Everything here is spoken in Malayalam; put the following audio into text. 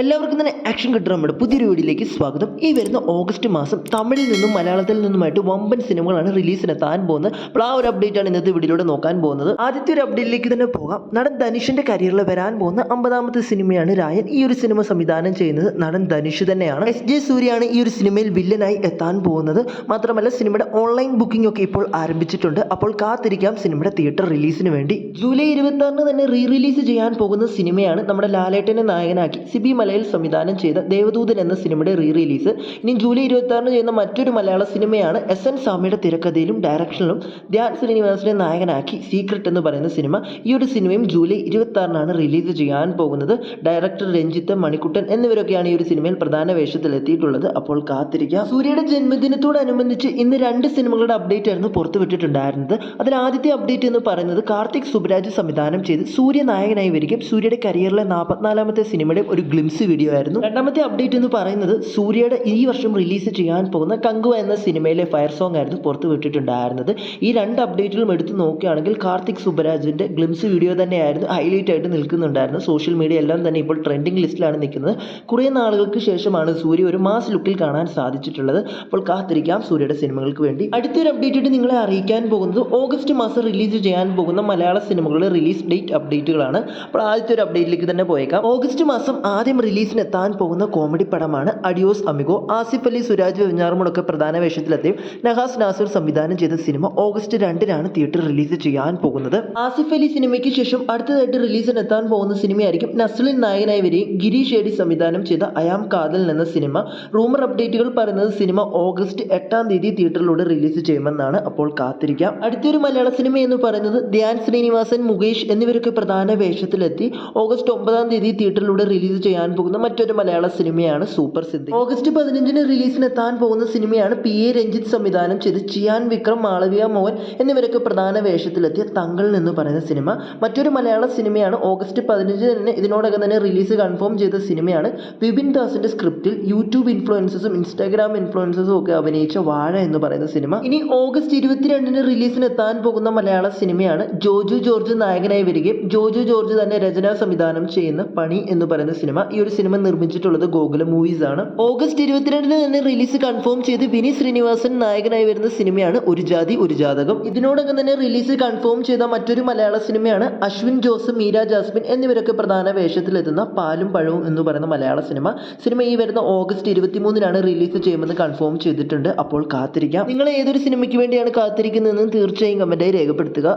എല്ലാവർക്കും തന്നെ ആക്ഷൻ കിട്ടുന്ന നമ്മുടെ പുതിയൊരു വീഡിയോയിലേക്ക് സ്വാഗതം. ഈ വരുന്ന ഓഗസ്റ്റ് മാസം തമിഴിൽ നിന്നും മലയാളത്തിൽ നിന്നുമായിട്ട് വമ്പൻ സിനിമകളാണ് റിലീസിനെത്താൻ പോകുന്നത്. അപ്പോൾ ആ ഒരു അപ്ഡേറ്റ് ആണ് ഇന്നത്തെ വീഡിയോയിലൂടെ നോക്കാൻ പോകുന്നത്. ആദ്യത്തെ ഒരു അപ്ഡേറ്റിലേക്ക് തന്നെ പോകാം. നടൻ ധനുഷിന്റെ കരിയറിൽ വരാൻ പോകുന്ന അമ്പതാമത്തെ സിനിമയാണ് രായൻ. ഈ ഒരു സിനിമ സംവിധാനം ചെയ്യുന്നത് നടൻ ധനുഷ് തന്നെയാണ്. എസ് ജെ സൂര്യയാണ് ഈ ഒരു സിനിമയിൽ വില്ലനായി എത്താൻ പോകുന്നത്. മാത്രമല്ല സിനിമയുടെ ഓൺലൈൻ ബുക്കിംഗ് ഒക്കെ ഇപ്പോൾ ആരംഭിച്ചിട്ടുണ്ട്. അപ്പോൾ കാത്തിരിക്കാം സിനിമയുടെ തിയേറ്റർ റിലീസിന് വേണ്ടി. ജൂലൈ ഇരുപത്തി തന്നെ റീ റിലീസ് ചെയ്യാൻ പോകുന്ന സിനിമയാണ് നമ്മുടെ ലാലേട്ടനെ നായകനാക്കി സിബി മലയിൽ സംവിധാനം ചെയ്ത ദേവദൂതൻ എന്ന സിനിമയുടെ റീ റിലീസ് ഇനി ജൂലൈ ഇരുപത്തി ആറിന് ചെയ്യുന്ന മറ്റൊരു മലയാള സിനിമയാണ് എസ് എൻ സ്വാമിയുടെ തിരക്കഥയിലും ഡയറക്ഷനിലും ധ്യാൻ ശ്രീനിവാസിനെ നായകനാക്കി സീക്രട്ട് എന്ന് പറയുന്ന സിനിമ. ഈ ഒരു സിനിമയും ജൂലൈ ഇരുപത്തി ആറിനാണ് റിലീസ് ചെയ്യാൻ പോകുന്നത്. ഡയറക്ടർ രഞ്ജിത്ത് മണിക്കുട്ടൻ എന്നിവരൊക്കെയാണ് ഈ ഒരു സിനിമയിൽ പ്രധാന വേഷത്തിൽ എത്തിയിട്ടുള്ളത്. അപ്പോൾ കാത്തിരിക്കുക സൂര്യയുടെ ജന്മദിനത്തോടനുബന്ധിച്ച് ഇന്ന് രണ്ട് സിനിമകളുടെ അപ്ഡേറ്റ് ആയിരുന്നു പുറത്തുവിട്ടിട്ടുണ്ടായിരുന്നത്. അതിൽ ആദ്യത്തെ അപ്ഡേറ്റ് എന്ന് പറയുന്നത് കാർത്തിക് സുബരാജ് സംവിധാനം ചെയ്ത് സൂര്യ നായകനായി വരികയും സൂര്യയുടെ കരിയറിലെ നാൽപ്പത്തിനാലാമത്തെ സിനിമയുടെ ഒരു ഗ്ലിംസ് വീഡിയോ ആയിരുന്നു. രണ്ടാമത്തെ അപ്ഡേറ്റ് എന്ന് പറയുന്നത് സൂര്യയുടെ ഈ വർഷം റിലീസ് ചെയ്യാൻ പോകുന്ന കങ്കുവ എന്ന സിനിമയിലെ ഫയർ സോങ് ആയിരുന്നു പുറത്തുവിട്ടിട്ടുണ്ടായിരുന്നത് ഈ രണ്ട് അപ്ഡേറ്റുകളും എടുത്ത് നോക്കുകയാണെങ്കിൽ കാർത്തിക് സുബരാജിന്റെ ഗ്ലിംസ് വീഡിയോ തന്നെയായിരുന്നു ഹൈലൈറ്റ് ആയിട്ട് നിൽക്കുന്നുണ്ടായിരുന്നു സോഷ്യൽ മീഡിയ എല്ലാം തന്നെ ഇപ്പോൾ ട്രെൻഡിങ് ലിസ്റ്റിലാണ് നിൽക്കുന്നത്. കുറേ നാളുകൾക്ക് ശേഷമാണ് സൂര്യ ഒരു മാസ് ലുക്കിൽ കാണാൻ സാധിച്ചിട്ടുള്ളത്. അപ്പോൾ കാത്തിരിക്കാം സൂര്യയുടെ സിനിമകൾക്ക് വേണ്ടി. അടുത്തൊരു അപ്ഡേറ്റ് നിങ്ങളെ അറിയിക്കാൻ പോകുന്നത് ഓഗസ്റ്റ് മാസം റിലീസ് ചെയ്യാൻ പോകുന്ന മലയാള സിനിമകളുടെ റിലീസ് ഡേറ്റ് അപ്ഡേറ്റുകളാണ് അപ്പോൾ ആദ്യത്തെ ഒരു അപ്ഡേറ്റിലേക്ക് തന്നെ പോയേക്കാം. ഓഗസ്റ്റ് മാസം ആദ്യം റിലീസിന് എത്താൻ പോകുന്ന കോമഡി പടമാണ് അഡിയോസ് അമിഗോ. ആസിഫ് അലി സുരാജ് വെഞ്ഞാറുമുളൊക്കെ പ്രധാന വേഷത്തിലെത്തിയും നഹാസ് നാസർ സംവിധാനം ചെയ്ത സിനിമ ഓഗസ്റ്റ് രണ്ടിനാണ് തിയേറ്റർ റിലീസ് ചെയ്യാൻ പോകുന്നത്. ആസിഫ് അലി സിനിമയ്ക്ക് ശേഷം അടുത്തതായിട്ട് റിലീസിന് എത്താൻ പോകുന്ന സിനിമയായിരിക്കും നസ്ലിൻ നായകനായി വരികയും ഗിരീഷ് ഏടി സംവിധാനം ചെയ്ത അയാം കാതൽ എന്ന സിനിമ. റൂമർ അപ്ഡേറ്റുകൾ പറയുന്നത് സിനിമ ഓഗസ്റ്റ് എട്ടാം തീയതി തിയേറ്ററിലൂടെ റിലീസ് ചെയ്യുമെന്നാണ് അപ്പോൾ കാത്തിരിക്കാം. അടുത്തൊരു മലയാള സിനിമ എന്ന് പറയുന്നത് ധ്യാൻ ശ്രീനിവാസൻ മുകേഷ് എന്നിവരൊക്കെ പ്രധാന വേഷത്തിലെത്തി ഓഗസ്റ്റ് ഒമ്പതാം തീയതി തിയേറ്ററിലൂടെ റിലീസ് ചെയ്യാൻ പോകുന്ന മറ്റൊരു മലയാള സിനിമയാണ് സൂപ്പർ സിദ്ധി. ഓഗസ്റ്റ് പതിനഞ്ചിന് റിലീസിന് എത്താൻ പോകുന്ന സിനിമയാണ് പി എ രഞ്ജിത്ത് സംവിധാനം ചെയ്ത് ചിയാൻ വിക്രം മാളവിയ മോഹൻ എന്നിവരൊക്കെ പ്രധാന വേഷത്തിലെത്തിയ തങ്കൾ എന്ന് പറയുന്ന സിനിമ. മറ്റൊരു മലയാള സിനിമയാണ് ഓഗസ്റ്റ് പതിനഞ്ചിന് തന്നെ ഇതിനോടകം തന്നെ റിലീസ് കൺഫേം ചെയ്ത സിനിമയാണ്. വിപിൻ ദാസിന്റെ സ്ക്രിപ്റ്റിൽ യൂട്യൂബ് ഇൻഫ്ലുവൻസസും ഇൻസ്റ്റാഗ്രാം ഇൻഫ്ലുവൻസസും ഒക്കെ അഭിനയിച്ച വാഴ എന്ന് പറയുന്ന സിനിമ. ഇനി ഓഗസ്റ്റ് ഇരുപത്തിരണ്ടിന് റിലീസിന് എത്താൻ പോകുന്ന മലയാള സിനിമയാണ് ജോജു ജോർജ് നായകനായി വരികയും ജോജു ജോർജ് തന്നെ രചനാ സംവിധാനം ചെയ്യുന്ന പണി എന്ന് പറയുന്ന സിനിമ. ഈ ഒരു സിനിമ നിർമ്മിച്ചിട്ടുള്ളത് ഗോകുല മൂവീസ് ആണ്. ഓഗസ്റ്റ് ഇരുപത്തിരണ്ടിന് തന്നെ റിലീസ് കൺഫേം ചെയ്ത് വിനി ശ്രീനിവാസൻ നായകനായി വരുന്ന സിനിമയാണ് ഒരു ജാതി ഒരു ജാതകം. ഇതിനോടകം തന്നെ റിലീസ് കൺഫേം ചെയ്ത മറ്റൊരു മലയാള സിനിമയാണ് അശ്വിൻ ജോസ് മീര ജാസ്മിൻ എന്നിവരൊക്കെ പ്രധാന വേഷത്തിലെത്തുന്ന പാലും പഴവും എന്ന് പറയുന്ന മലയാള സിനിമ. സിനിമ ഈ വരുന്ന ഓഗസ്റ്റ് ഇരുപത്തിമൂന്നിനാണ് റിലീസ് ചെയ്യുമെന്ന് കൺഫേം ചെയ്തിട്ടുണ്ട്. അപ്പോൾ കാത്തിരിക്കാം. നിങ്ങൾ ഏതൊരു സിനിമയ്ക്ക് വേണ്ടിയാണ് കാത്തിരിക്കുന്നതെന്ന് തീർച്ചയായും കമന്റായി രേഖപ്പെടുത്തുക.